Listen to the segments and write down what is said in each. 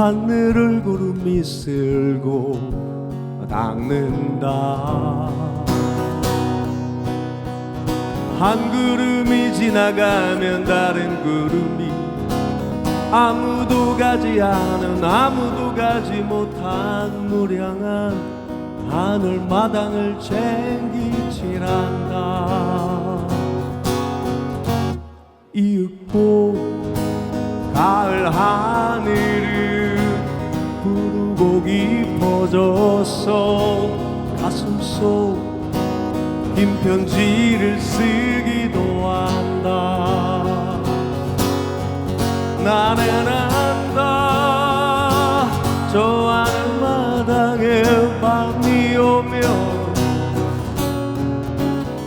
하늘을 구름이 쓸고 닦는다. 한 구름이 지나가면 다른 구름이 아무도 가지 않은 아무도 가지 못한 무량한 하늘 마당을 챙기칠한다. 이윽고 가을 부르고 깊어졌어 가슴 속 긴 편지를 쓰기도 한다. 나는 안다. 저 하늘 마당에 밤이 오면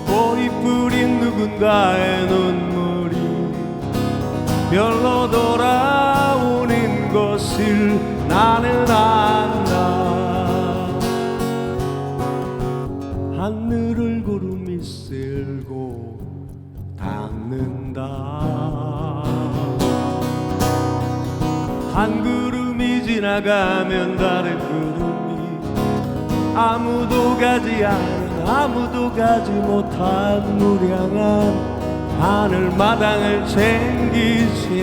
보이 뿌린 누군가의 눈물이 별로 돌아 한 구름이 지나가면 다른 구름이 아무도 가지 않은 아무도 가지 못한 무량한 하늘 마당을 챙기시란다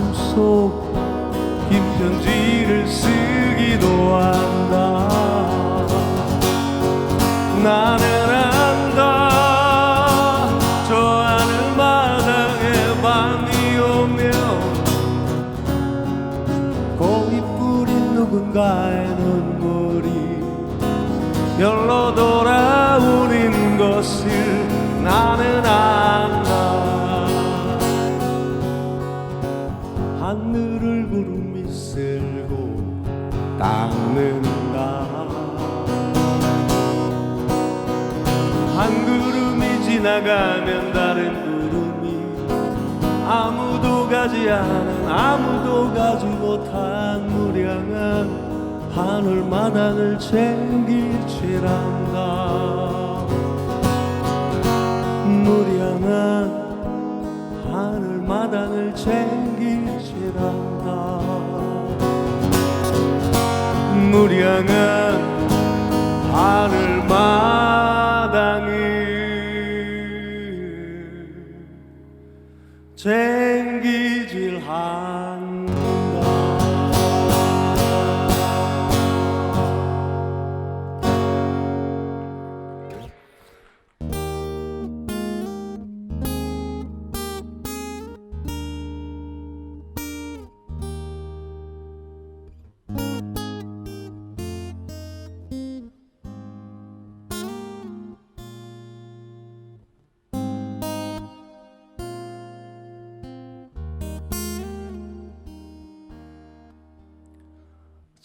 가슴 속긴 편지를 쓰기도 한다. 나는 안다. 저 하늘 마당에 밤이 오면 고이 뿌린 누군가의 눈물이 별로 돌아오는 것을 나는 안다 하늘을 구름이 쓸고 닦는다. 한 구름이 지나가면 다른 구름이 아무도 가지 않은 아무도 가지 못한 무량한 하늘 마당을 챙기칠한다. 무량한 마당을 챙기칠한다 무량한 하늘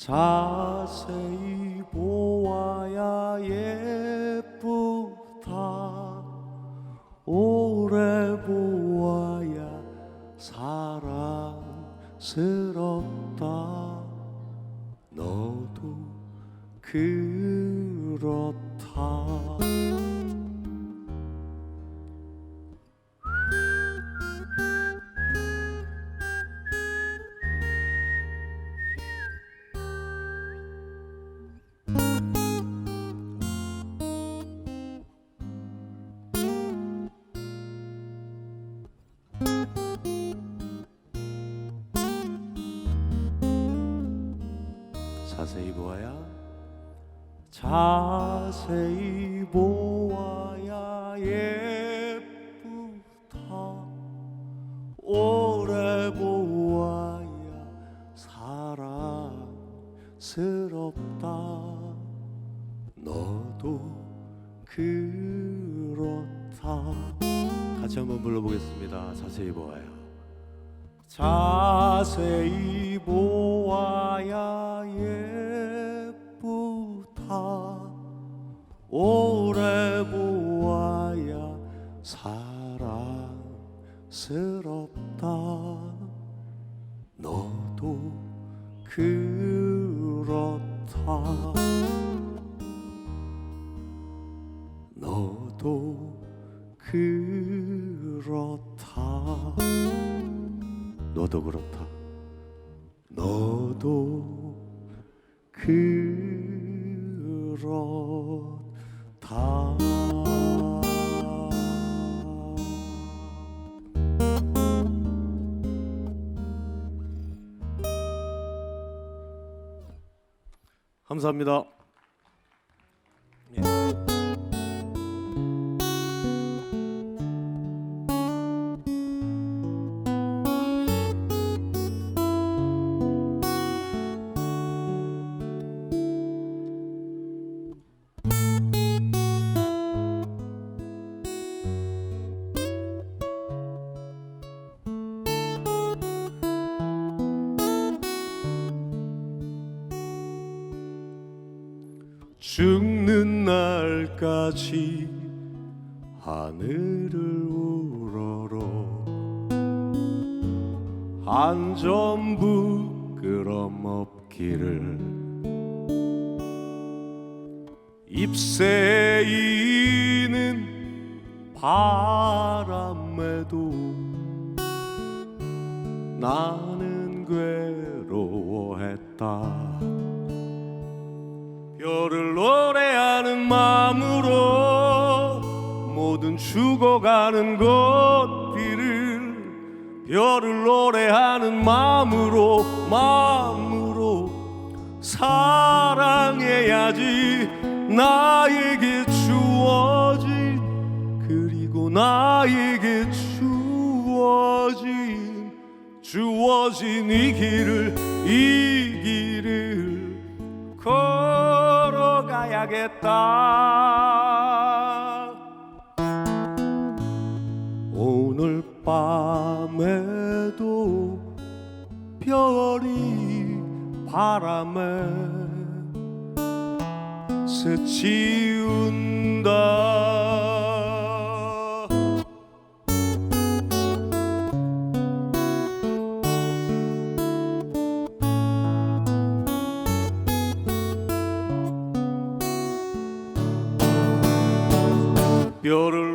자세히 보아야 예쁘다. 오래 보아야 사랑스럽다. 너도 그렇다 자세히 보아야 자세히 보아야 예쁘다 오래 보아야 사랑스럽다 너도 그렇다 같이 한번 불러보겠습니다. 자세히 보아요. 자세히 다. 오래 보아야 사랑스럽다. 너도 그렇다. 너도 그렇다. 너도 그렇다. 너도 그 렇다. 감사합니다. 죽는 날까지 하늘을 우러러 한 점 부끄럼 없기를 잎새 이는 바람에도 나는 괴로워했다 별을 노래하는 마음으로 모든 죽어가는 것들을 별을 노래하는 마음으로 마음으로 사랑해야지 나에게 주어진 그리고 나에게 주어진 주어진 이 길을 이 길을 걸어 가야겠다. 오늘 밤에도 별이 바람에 스치운다 별을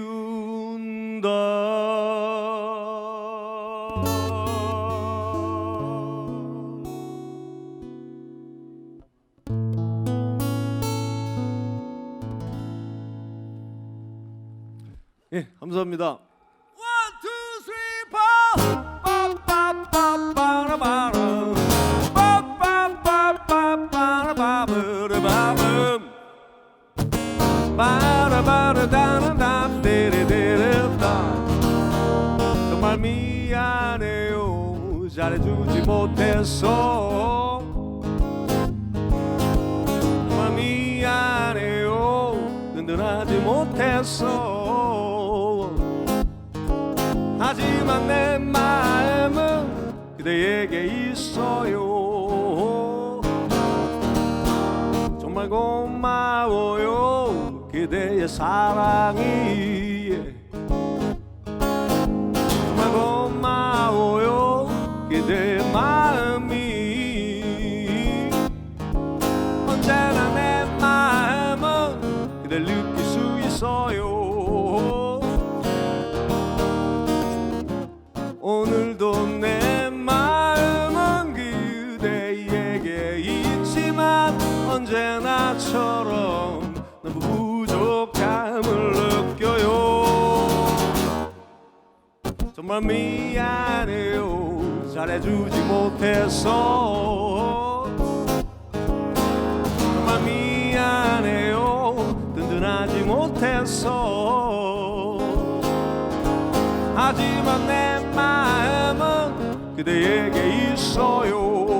스치운다 예, 감사합니다. One, two, three, four. 못해서 정말 미안해요 든든하지 못해서. 하지만 내 마음은 그대에게 있어요. 정말 고마워요. 그대의 사랑이 나처럼 너무 부족함을 느껴요. 정말 미안해요 잘해주지 못해서. 정말 미안해요 든든하지 못해서. 하지만 내 마음은 그대에게 있어요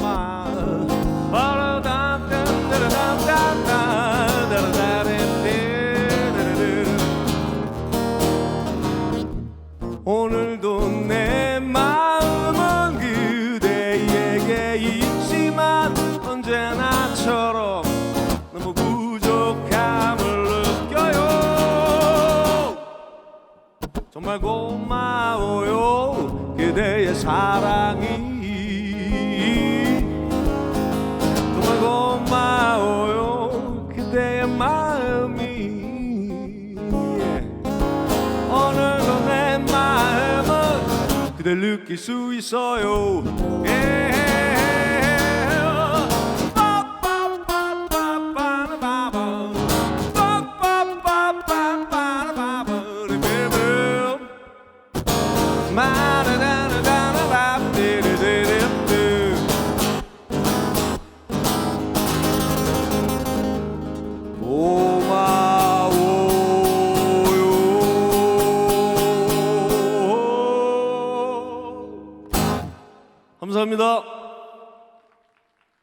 느낄 수 있어요 예.